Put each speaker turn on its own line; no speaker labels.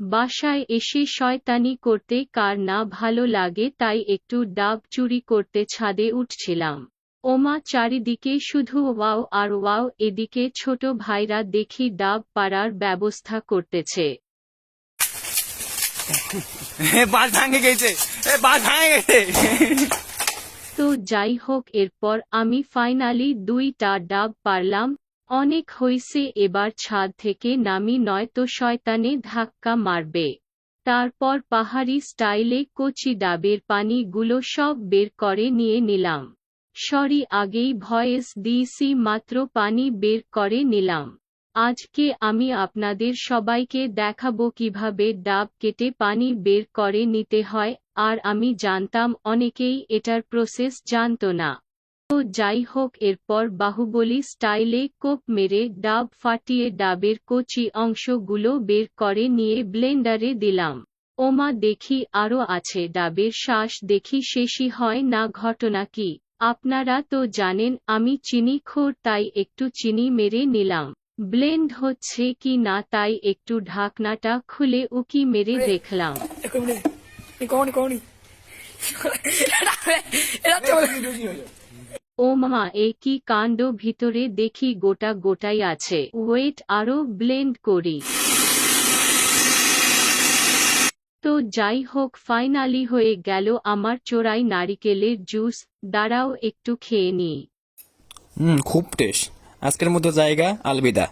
বাসায় এসে শয়তানি করতে কার না ভালো লাগে তাই একটু ডাব চুরি করতে ছাদে উঠছিলাম। ওমা চারিদিকে শুধু ওয়াও আর ওয়াও এদিকে ছোট ভাইরা দেখি ডাব পাড়ার ব্যবস্থা করতেছে। তো যাই হোক এরপর আমি ফাইনালি দুইটা ডাব পারলাম অনেক হইছে এবার ছাদ থেকে নামি নয়তো শয়তানে ধাক্কা মারবে। তারপর পাহাড়ি স্টাইলে কচি ডাবের পানিগুলো সব বের করে নিয়ে নিলাম। সরি, আগেই ভয়েস দিয়েছি, মাত্র পানি বের করে নিলাম। আজকে আমি আপনাদের সবাইকে দেখাবো কীভাবে ডাব কেটে পানি বের করে নিতে হয়, আর আমি জানতাম অনেকেই এটার প্রসেস জানত না। তো যাই হোক এরপর বাহুবলী স্টাইলে কোপ মেরে ডাব ফাটিয়ে ডাবের কচি অংশগুলো বের করে নিয়ে ব্লেন্ডারে দিলাম। ওমা দেখি আরও আছে ডাবের শ্বাস দেখি শেষই হয় না ঘটনা কি? আপনারা তো জানেন আমি চিনি খোর তাই একটু চিনি মেরে নিলাম। ব্লেন্ড হচ্ছে কি না তাই একটু ঢাকনাটা খুলে উকি মেরে দেখলাম। ও মামা এ কি কাণ্ড ভিতরে দেখি গোটা গোটাই আছে। ওয়েট, আরও ব্লেন্ড করি। তো যাই হোক, ফাইনালি হয়ে গেল আমার চোরাই নারিকেলের জুস। দাঁড়াও, একটু খেয়ে নি।
হুম, খুব টেস্ট। আজকের মতো জায়গা, আলবিদা।